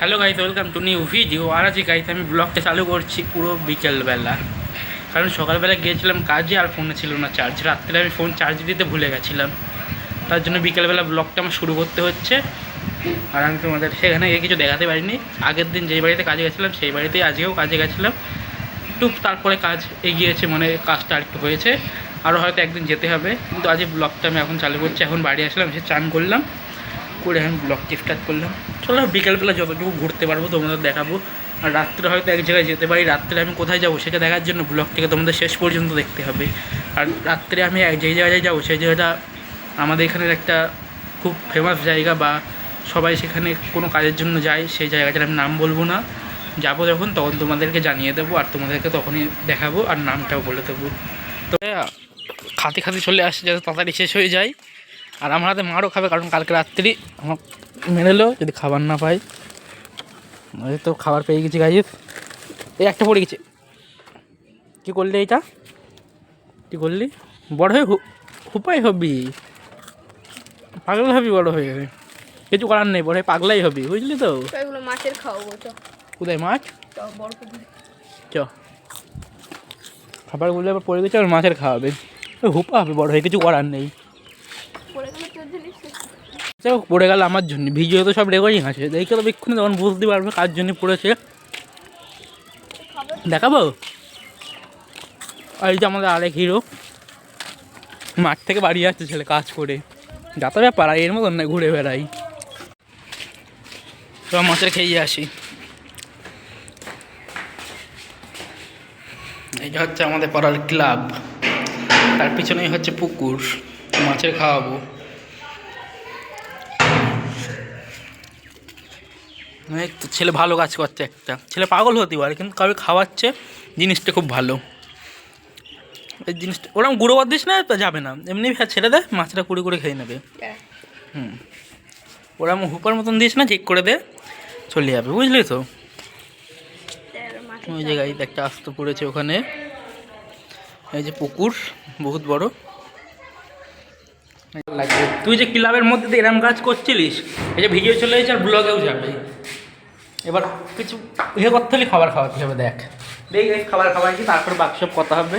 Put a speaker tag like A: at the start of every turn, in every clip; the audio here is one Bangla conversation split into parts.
A: Hello guys welcome to new video আর আজকে গাইজ আমি ব্লগটা চালু করছি পুরো বিকেলবেলা। কারণ সকালবেলা গিয়েছিলাম কাজে, আর ফোনে ছিল না চার্জ রাত্রে আমি ফোন চার্জ দিতে ভুলে গেছিলাম। তার জন্য বিকেলবেলা ব্লগটা আমার শুরু করতে হচ্ছে। আর আমি তোমাদের সেখানে গিয়ে কিছু দেখাতে পারিনি। আগের দিন যেই বাড়িতে কাজে গেছিলাম, সেই বাড়িতেই আজকেও কাজে গেছিলাম। একটু তারপরে কাজ এগিয়েছে মানে কাজটা একটু হয়েছে। আরও হয়তো একদিন যেতে হবে। কিন্তু আজকে ব্লগটা আমি এখন চালু করছি। এখন বাড়ি আসলাম, এসে চান করলাম। করে আমি ব্লগটি স্টার্ট করলাম। চলো বিকেলবেলা যতটুকু ঘুরতে পারব তোমাদের দেখাবো। আর রাত্রে হয়তো এক জায়গায় যেতে পারি। রাত্রে আমি কোথায় যাব সেটা দেখার জন্য ব্লগটিকে তোমাদের শেষ পর্যন্ত দেখতে হবে। আর রাত্রে আমি এক যেই জায়গায় যাব সেই জায়গাটা আমাদের এখানের একটা খুব ফেমাস জায়গা বা সবাই সেখানে কোনো কাজের জন্য যায়, সেই জায়গাটার আমি নাম বলব না। যাব যখন, তখন তোমাদেরকে জানিয়ে দেবো আর তোমাদেরকে তখনই দেখাবো আর নামটাও বলে দেবো। তো খাতে খাতে চলে আসছে, যাতে তাড়াতাড়ি শেষ হয়ে যায়। আর আমার হাতে মারও খাবে কারণ কালকে রাত্রি আমার মেরেলো যদি খাবার না পাই। তো খাবার পেয়ে গেছি গাইজ এই একটা পড়ে গেছে। কী করলি এইটা? কী করলি? বড় হয়ে হুপাই হবি। পাগল হবি বড় হয়ে। কিছু করার নেই বড় হয়ে পাগলাই হবি বুঝলি তো?
B: মাছের খাওয়াবো তো
A: কোথায় মাছ? চ খাবারগুলো আবার পড়ে গেছে আর মাছের খাওয়াবে। হুপা হবে বড় হয়ে কিছু করার নেই
B: পড়ে গেলে তোর জিনিস
A: যাই হোক, পড়ে গেল আমার জন্য। ভিডিও তো সব রেকর্ডিং আছে। দেখে তো এক্ষুনি তখন বুঝতে পারবে কার জন্য পড়েছে। দেখাবো? এই যে আমাদের আরেক হিরো মাঠ থেকে বাড়ি আসছে ছেলে কাজ করে। যাতে ব্যাপার এর মতন না ঘুরে বেড়াই। সব মাছের খেয়ে আসি। এইটা হচ্ছে আমাদের পাড়ার ক্লাব তার পিছনেই হচ্ছে পুকুর। মাছের খাওয়াবো। এই তো ছেলে ভালো কাজ করছে একটা। ছেলে পাগল হতে পারে কিন্তু কাউকে খাওয়াচ্ছে জিনিসটা খুব ভালো। এই জিনিসটা ওরকম গুঁড়ো বাদ দিস না তো যাবে না। এমনি ছেড়ে দে মাছটা কুড়ি করে খেয়ে নেবে। হুম। ওরকম হুপার মতন দিস না ঠিক করে দে চলে যাবে বুঝলি তো? ওই জায়গায় একটা আস্ত পড়েছে ওখানে। এই যে পুকুর বহুত বড়। তুই যে ক্লাবের মধ্যে দিয়ে এরম কাজ করছিলিস এই যে ভিডিও চলে এসেছে আর ব্লগেও যাবে। এবার কিছু ইয়ে করতে হলে খাবার খাওয়াতে হবে দেখ। দেখ খাবার খাওয়াইছি তারপর বাকি সব কথা হবে।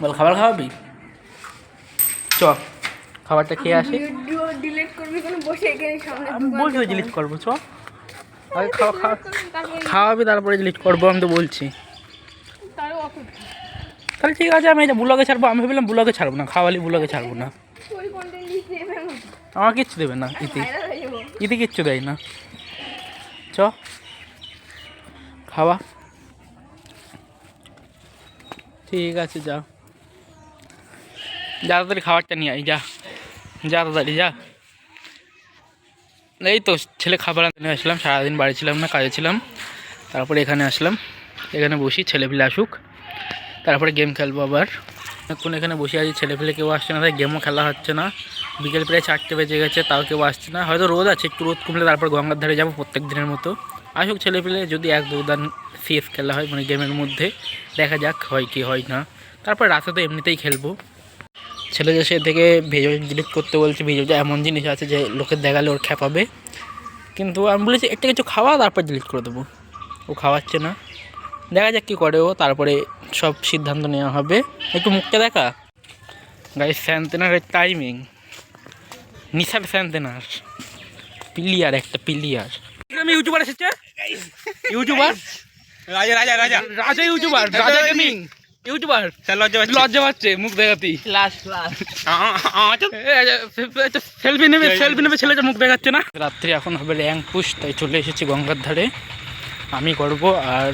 A: বল খাবার খাওয়াবি? চ খাবারটা খেয়ে আসি।
B: ভিডিও ডিলিট করবি বসে এখানে সামনে
A: আমি বলছি ডিলিট করব চ। খাওয়া খাওয়া খাওয়াবি তারপরে ডিলিট করব আমি তো বলছি। তাহলে ঠিক আছে আমি এটা ব্লগে ছাড়বো আমি ভাবলাম ব্লগে ছাড়বো না খাওয়ালি ব্লগে ছাড়বো না। আমার কিচ্ছু দেবে না ইতি। ইতি কিচ্ছু দেয় না। চ। খাওয়া। ঠিক আছে, যা। যা তাড়াতাড়ি খাবারটা নিয়ে আই যা। যা তাড়াতাড়ি, যা। এই তো ছেলে খাবার আনতে নিয়ে আসলাম, সারাদিন বাড়ি ছিলাম না, কাজে ছিলাম। তারপরে এখানে আসলাম। এখানে বসি ছেলেপিলে আসুক। তারপরে গেম খেলব আবার। এখন এখানে বসে আছি ছেলেপিলে কেউ আসছে না, তাই গেমও খেলা হচ্ছে না। বিকেল প্রায় চারটে বেজে গেছে, তাও কেউ আসছে না। হয়তো রোদ আছে, একটু রোদ কমলে তারপর গঙ্গার ধারে যাব প্রত্যেক দিনের মতো। আসুক ছেলে ছেলেপিলে যদি এক দু দান সিএস খেলা হয় মানে গেমের মধ্যে, দেখা যাক হয় কি হয় না। তারপর রাতে তো এমনিতেই খেলব। ছেলে যে সে থেকে ভিডিও ডিলিট করতে বলছে ভিডিওটা এমন জিনিস আছে যে লোকের দেখালে ওর খ্যাপাবে কিন্তু আমি বলেছি, একটা কিছু খাওয়া, তারপর ডিলিট করে দেবো। ও খাওয়াচ্ছে না। দেখা যাক কী করে ও তারপরে সব সিদ্ধান্ত নেওয়া হবে। একটু মুখটা দেখা। গাড়ি স্যান্তেনারের টাইমিং নিশার স্যান্তেনার পিলিয়ার একটা পিলিয়ার আমি ইউটিউবার এসেছে ইউটিউবার
C: রাজা রাজা রাজা।
A: রাজা ইউটিউবার রাজা গেমিং ইউটিউবার
C: লজ্জা পাচ্ছি।
A: লজ্জা পাচ্ছে মুখ দেখাতেই।
C: আচ্ছা।
A: সেলফি নেবে সেলফি নেবে ছেলেটা মুখ দেখাচ্ছে না। রাত্রি এখন হবে র্যাঙ্ক পুশ তাই চলে এসেছি গঙ্গার ধারে। আমি করব আর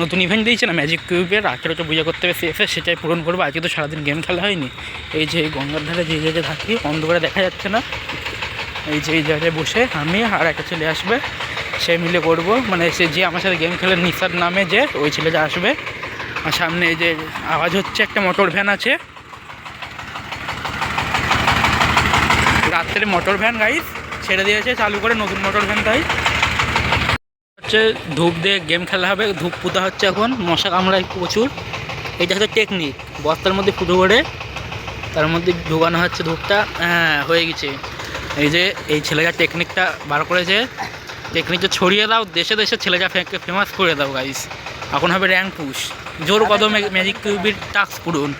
A: নতুন ইভেন্ট দিয়েছে না ম্যাজিক কিউবের আঠেরো তো পূজা করতে হবে শেষে সেটাই পূরণ করব। আজকে তো সারাদিন গেম খেলা হয়নি। এই যে গঙ্গার ধারে যে জায়গায় থাকি, অন্ধকারে দেখা যাচ্ছে না। এই যে এই জায়গায় বসে আমি আর একটা ছেলে আসবে, সে মিলে করব। মানে সে যে আমার সাথে গেম খেলে, নিসার নামে যে ওই ছেলেটা আসবে। আর সামনে এই যে আওয়াজ হচ্ছে, একটা মোটর ভ্যান আছে। রাত্রে মোটর ভ্যান গাইস ছেড়ে দিয়েছে, চালু করে নতুন মোটর ভ্যান তাই। হচ্ছে ধূপ দিয়ে গেম খেলা হবে। ধূপ পুঁতা হচ্ছে এখন। মশা কামড়ায় প্রচুর। এটা হচ্ছে টেকনিক বস্তার মধ্যে ফুটো করে তার মধ্যে ঢোকানো হচ্ছে ধূপটা। হ্যাঁ হয়ে গেছে। এই যে, এই ছেলেটা টেকনিকটা বার করেছে। টেকনিকটা ছড়িয়ে দাও, দেশে দেশে ছেলেটা ফেমাস করে দাও গাইস এখন হবে র্যাঙ্ক পুশ জোর কদমে ম্যাজিক কিউবির টাস্ক পূরণ।